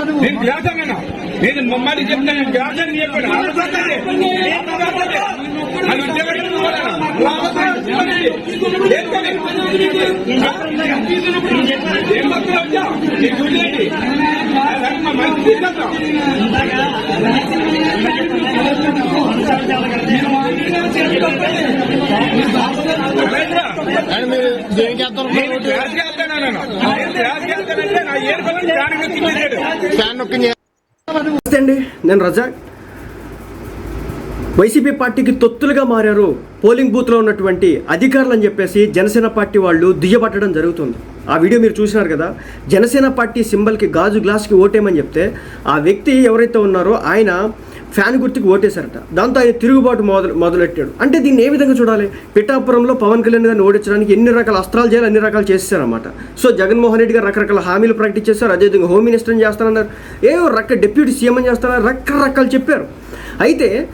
నువ్వు నేను వ్యాసంగా నేను మమ్మల్ని చెప్తాను నేను వ్యాసం చెప్పాను. అది. ఉద్యోగం ఏం భక్తులు వచ్చా? నీకు చూడండి మంచి తీసుకొస్తాం కానీ మీరు దేనికి వెళ్తారు? నేను వ్యాసకి వెళ్తాను నమస్తే అండి నేను రజాక్. వైసీపీ పార్టీకి తొత్తులుగా మారారు పోలింగ్ బూత్లో ఉన్నటువంటి అధికారులు అని చెప్పేసి జనసేన పార్టీ వాళ్ళు దుయ్యబట్టడం జరుగుతుంది. ఆ వీడియో మీరు చూసినారు కదా జనసేన పార్టీ సింబల్కి గాజు గ్లాస్కి ఓటేయమని చెప్తే ఆ వ్యక్తి ఎవరైతే ఉన్నారో ఆయన ఫ్యాన్ గుర్తుకు ఓటేశారట. దాంతో ఆయన తిరుగుబాటు మొదలు మొదలెట్టాడు. అంటే దీన్ని ఏ విధంగా చూడాలి? పిఠాపురంలో పవన్ కళ్యాణ్ గారిని ఓడించడానికి ఎన్ని రకాల అస్త్రాలు చేయాలి అన్ని రకాలు చేశారన్నమాట సో జగన్మోహన్ రెడ్డి గారు రకరకాల హామీలు ప్రకటించేశారు అదేవిధంగా హోమ్ మినిస్టర్ని చేస్తానన్నారు. ఏవో రక డిప్యూటీ సీఎం అని చేస్తానన్నారు. రకరకాలు చెప్పారు. అయితే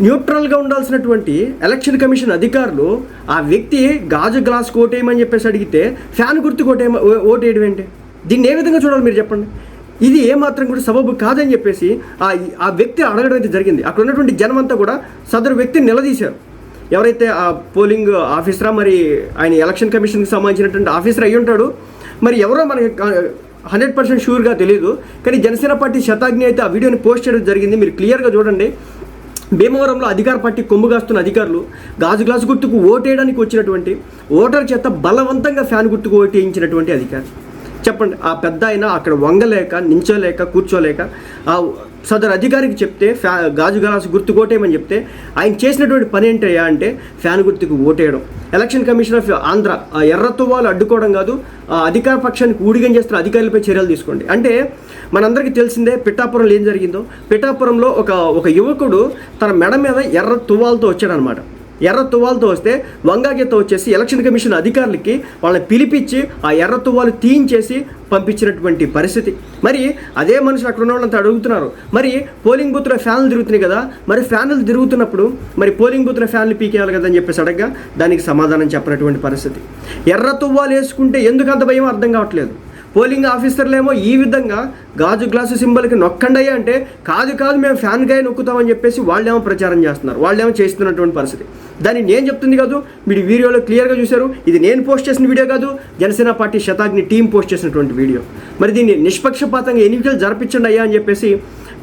న్యూట్రల్గా ఉండాల్సినటువంటి ఎలక్షన్ కమిషన్ అధికారులు ఆ వ్యక్తి గాజు గ్లాస్ ఓటేయమని చెప్పేసి అడిగితే ఫ్యాన్ గుర్తుకు ఓటేయమ ఓటేయడం ఏంటి? దీన్ని ఏ విధంగా చూడాలి మీరు చెప్పండి? ఇది ఏమాత్రం కూడా సబబు కాదని చెప్పేసి ఆ ఆ వ్యక్తి అడగడం అయితే జరిగింది. అక్కడ ఉన్నటువంటి జనం అంతా కూడా సదరు వ్యక్తిని నిలదీశారు. ఎవరైతే ఆ పోలింగ్ ఆఫీసరా మరి ఆయన ఎలక్షన్ కమిషన్కి సంబంధించినటువంటి ఆఫీసర్ అయి ఉంటాడు మరి ఎవరో మనకి హండ్రెడ్ పర్సెంట్ షూర్గా తెలియదు కానీ జనసేన పార్టీ శతాగ్ని అయితే ఆ వీడియోని పోస్ట్ చేయడం జరిగింది. మీరు క్లియర్గా చూడండి. భీమవరంలో అధికార పార్టీ కొమ్ముగాస్తున్న అధికారులు గాజు గ్లాసు గుర్తుకు ఓటేయడానికి వచ్చినటువంటి ఓటర్ చేత బలవంతంగా ఫ్యాన్ గుర్తుకు ఓటేయించినటువంటి అధికారి. చెప్పండి ఆ పెద్ద ఆయన అక్కడ వంగలేక నించోలేక కూర్చోలేక ఆ సదరు అధికారికి చెప్తే ఫ్యా గాజు గ్లాసు గుర్తు ఓటేయమని చెప్తే ఆయన చేసినటువంటి పని ఏంటయ్యా అంటే ఫ్యాన్ గుర్తుకు ఓటేయడం. ఎలక్షన్ కమిషన్ ఆఫ్ ఆంధ్ర ఆ ఎర్ర తువ్వాలు అడ్డుకోవడం కాదు ఆ అధికార పక్షానికి ఊడిగం చేస్తున్న అధికారులపై చర్యలు తీసుకోండి. అంటే మనందరికీ తెలిసిందే పిఠాపురంలో ఏం జరిగిందో. పిఠాపురంలో ఒక ఒక యువకుడు తన మెడ మీద ఎర్ర తువ్వాలతో వచ్చాడనమాట. ఎర్ర తువ్వాలతో వస్తే వంగాగీత వచ్చేసి ఎలక్షన్ కమిషన్ అధికారులకి వాళ్ళని పిలిపించి ఆ ఎర్ర తువ్వాలు తీయించేసి పంపించినటువంటి పరిస్థితి. మరి అదే మనుషులు అక్కడ ఉన్న వాళ్ళంతా అడుగుతున్నారు. మరి పోలింగ్ బూత్లో ఫ్యాన్లు తిరుగుతున్నాయి కదా మరి ఫ్యాన్లు తిరుగుతున్నప్పుడు మరి పోలింగ్ బూత్లో ఫ్యాన్లు పీకేయాలి కదా అని చెప్పేసి అడగగా దానికి సమాధానం చెప్పినటువంటి పరిస్థితి. ఎర్ర తువ్వాలు వేసుకుంటే ఎందుకు అంత భయం అర్థం కావట్లేదు. పోలింగ్ ఆఫీసర్లేమో ఈ విధంగా గాజు గ్లాసు సింబల్కి నొక్కండయ్యా అంటే కాదు కాదు మేము ఫ్యాన్ గాయ నొక్కుతామని చెప్పేసి వాళ్ళేమో ప్రచారం చేస్తున్నారు. వాళ్ళేమో చేస్తున్నటువంటి పరిస్థితి. దాన్ని నేను చెప్తుంది కాదు మీరు వీడియోలో క్లియర్గా చూశారు. ఇది నేను పోస్ట్ చేసిన వీడియో కాదు Janasena party Shataghni team post చేసినటువంటి వీడియో. మరి దీన్ని నిష్పక్షపాతంగా ఎన్నికలు జరిపించండి అయ్యా అని చెప్పేసి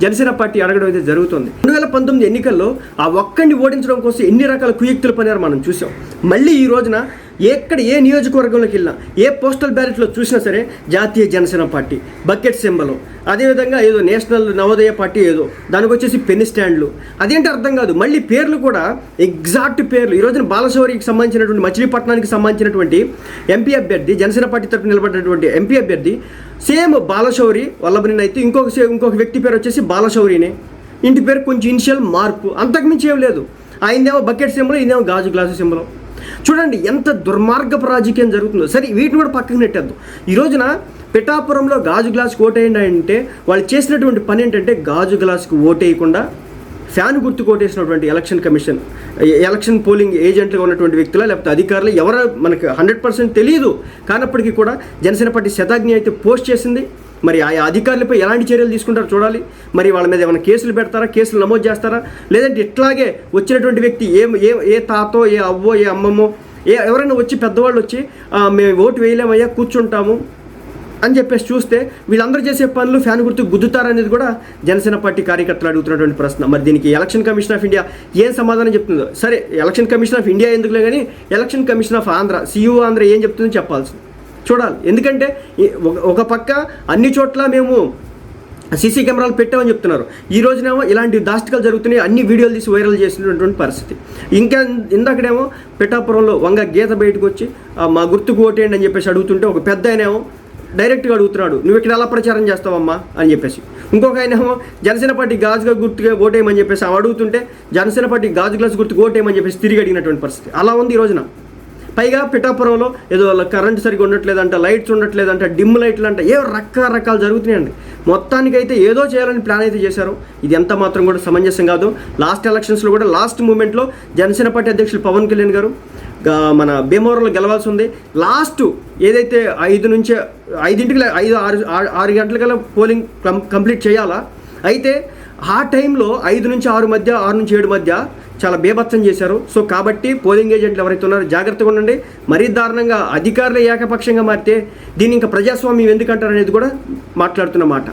జనసేన పార్టీ అడగడం అయితే జరుగుతుంది. రెండు వేల పంతొమ్మిది ఎన్నికల్లో ఆ ఒక్కడిని ఓడించడం కోసం ఎన్ని రకాల కుయుక్తులు పనియారు మనం చూసాం మళ్ళీ ఈ రోజున ఎక్కడ ఏ నియోజకవర్గంలోకి వెళ్ళినా ఏ పోస్టల్ బ్యాలెట్లో చూసినా సరే జాతీయ జనసేన పార్టీ బకెట్ సింబల్. అదేవిధంగా ఏదో నేషనల్ నవోదయ పార్టీ ఏదో దానికి వచ్చేసి పెన్ స్టాండ్లు. అదేంటి అర్థం కాదు. మళ్ళీ పేర్లు కూడా ఎగ్జాక్ట్ పేర్లు. ఈ బాలశౌరికి సంబంధించినటువంటి మచిలీపట్నానికి సంబంధించినటువంటి ఎంపీ అభ్యర్థి జనసేన పార్టీ తరఫున నిలబడినటువంటి ఎంపీ అభ్యర్థి సేమ్ బాలశౌరి వల్లభని అయితే ఇంకొక ఇంకొక వ్యక్తి పేరు వచ్చేసి బాలశౌరినే. ఇంటి పేరు కొంచెం ఇనిషియల్ మార్పు అంతకుమించి ఏం లేదు. ఆయనదేమో బకెట్ సింబల్ ఇదేమో గాజు గ్లాసు సింబలం. చూడండి ఎంత దుర్మార్గపు రాజకీయం జరుగుతుందో. సరే వీటిని కూడా పక్కకు నెట్టద్దు. ఈ రోజున పిఠాపురంలో గాజు గ్లాసుకు ఓటేయండి అంటే వాళ్ళు చేసినటువంటి పని ఏంటంటే గాజు గ్లాసుకు ఓటేయకుండా ఫ్యాన్ గుర్తు కోటేసినటువంటి ఎలక్షన్ కమిషన్ ఎలక్షన్ పోలింగ్ ఏజెంట్లుగా ఉన్నటువంటి వ్యక్తుల లేకపోతే అధికారులు ఎవరో మనకు హండ్రెడ్ పర్సెంట్ తెలియదు కానప్పటికీ కూడా జనసేన పార్టీ శతాగ్ని అయితే పోస్ట్ చేసింది. మరి ఆయా అధికారులపై ఎలాంటి చర్యలు తీసుకుంటారో చూడాలి. మరి వాళ్ళ మీద ఏమైనా కేసులు పెడతారా? కేసులు నమోదు చేస్తారా? లేదంటే ఇట్లాగే వచ్చినటువంటి వ్యక్తి ఏ ఏ ఏ తాతో ఏ అవ్వో ఏ అమ్మమ్మో ఏ ఎవరైనా వచ్చి పెద్దవాళ్ళు వచ్చి మేము ఓటు వేయలేమయ్యా కూర్చుంటాము అని చెప్పేసి చూస్తే వీళ్ళందరూ చేసే పనులు ఫ్యాన్ గుర్తు గుద్దుతారనేది కూడా జనసేన పార్టీ కార్యకర్తలు అడుగుతున్నటువంటి ప్రశ్న. మరి దీనికి ఎలక్షన్ కమిషన్ ఆఫ్ ఇండియా ఏం సమాధానం చెప్తుందో? సరే ఎలక్షన్ కమిషన్ ఆఫ్ ఇండియా ఎందుకులే కానీ election commission of Andhra CEO Andhra ఏం చెప్తుందో చెప్పాల్సింది. చూడాలి. ఎందుకంటే ఒక- పక్క అన్ని చోట్ల మేము సీసీ కెమెరాలు పెట్టామని చెప్తున్నారు. ఈ రోజునేమో ఇలాంటి దాష్టికాలు జరుగుతున్నాయి. అన్ని వీడియోలు తీసి వైరల్ చేసినటువంటి పరిస్థితి. ఇంకా ఇందాకడేమో పిఠాపురంలో వంగ గీత బయటకు వచ్చి మా గుర్తుకు ఓటేయండి అని చెప్పేసి అడుగుతుంటే ఒక పెద్ద ఆయనేమో డైరెక్ట్గా అడుగుతున్నాడు. నువ్వు ఇక్కడ ఎలా ప్రచారం చేస్తావమ్మా? అని చెప్పేసి. ఇంకొక ఆయనేమో జనసేన పార్టీ గాజుగా గుర్తుగా ఓటేయమని చెప్పేసి అడుగుతుంటే జనసేన పార్టీ గాజు గ్లాస్ గుర్తుకు ఓటేయమని చెప్పేసి తిరిగి అడిగినటువంటి పరిస్థితి. అలా ఉంది ఈ రోజున. పైగా పిఠాపురంలో ఏదో వాళ్ళ కరెంట్ సరిగ్గా ఉండట్లేదంట లైట్స్ ఉండట్లేదంట డిమ్ లైట్లు అంట ఏ రకరకాలు జరుగుతున్నాయండి. మొత్తానికైతే ఏదో చేయాలని ప్లాన్ అయితే చేశారు. ఇది ఎంత మాత్రం కూడా సమంజసం కాదు. లాస్ట్ ఎలక్షన్స్లో కూడా లాస్ట్ మూమెంట్లో జనసేన పార్టీ అధ్యక్షులు పవన్ కళ్యాణ్ గారు మన భీమవరంలో గెలవాల్సి ఉంది. లాస్ట్ ఏదైతే ఐదు నుంచి ఐదింటికి ఐదు ఆరు ఆరు- ఆరు గంటలకల్లా పోలింగ్ కం కంప్లీట్ చేయాలా? అయితే ఆ టైంలో ఐదు నుంచి ఆరు మధ్య ఆరు నుంచి ఏడు మధ్య చాలా బేభత్సం చేశారు. సో కాబట్టి పోలింగ్ ఏజెంట్లు ఎవరైతే ఉన్నారో జాగ్రత్తగా ఉండండి. మరీ దారుణంగా అధికారులు ఏకపక్షంగా మారితే దీన్ని ఇంకా ప్రజాస్వామ్యం ఎందుకంటారు అనేది కూడా మాట్లాడుతున్నమాట